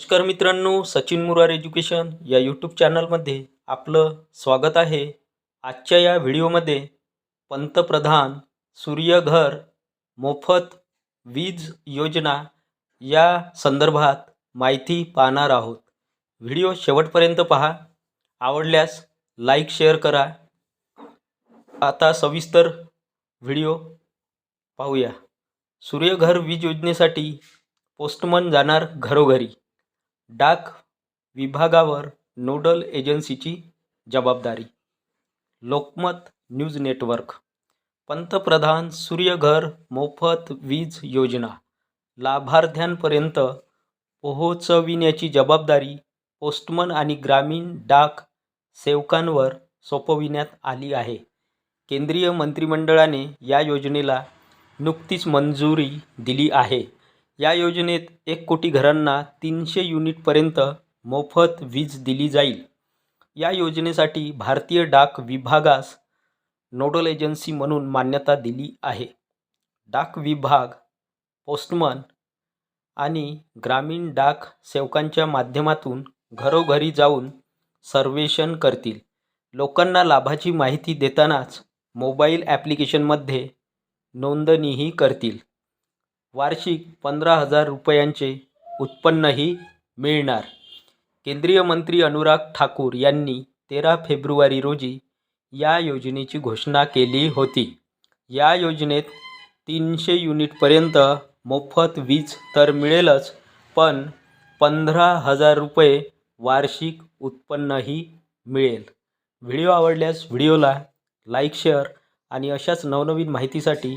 नमस्कार मित्रांनो सचिन मुरार एज्युकेशन या यूट्यूब चॅनलमध्ये आपलं स्वागत आहे. आजच्या या व्हिडिओमध्ये पंतप्रधान सूर्यघर मोफत वीज योजना या संदर्भात माहिती पाहणार आहोत. व्हिडिओ शेवटपर्यंत पहा. आवडल्यास लाईक शेअर करा. आता सविस्तर व्हिडिओ पाहूया. सूर्यघर वीज योजनेसाठी पोस्टमन जाणार घरोघरी. डाक विभागावर नोडल एजन्सीची जबाबदारी. Lokmat news network. पंतप्रधान सूर्यघर मोफत वीज योजना. लाभार्थ्यांपर्यंत पोहोचविण्याची जबाबदारी पोस्टमन आणि ग्रामीण डाक सेवकांवर सोपविण्यात आली आहे. केंद्रीय मंत्रिमंडळाने या योजनेला नुकतीच मंजुरी दिली आहे. या योजनेत एक कोटी घरांना तीनशे युनिटपर्यंत मोफत वीज दिली जाईल. या योजनेसाठी भारतीय डाक विभागास नोडल एजन्सी म्हणून मान्यता दिली आहे. डाक विभाग पोस्टमन आणि ग्रामीण डाक सेवकांच्या माध्यमातून घरोघरी जाऊन सर्वेक्षण करतील. लोकांना लाभाची माहिती देतानाच मोबाईल ॲप्लिकेशनमध्ये नोंदणीही करतील. वार्षिक पंधरा हजार रुपयांचे उत्पन्नही मिळणार. केंद्रीय मंत्री अनुराग ठाकूर यांनी तेरा फेब्रुवारी रोजी या योजनेची घोषणा केली होती. या योजनेत तीनशे युनिटपर्यंत मोफत वीज तर मिळेलच पण पंधरा हजार रुपये वार्षिक उत्पन्नही मिळेल. व्हिडिओ आवडल्यास व्हिडिओला लाईक शेअर आणि अशाच नवनवीन माहितीसाठी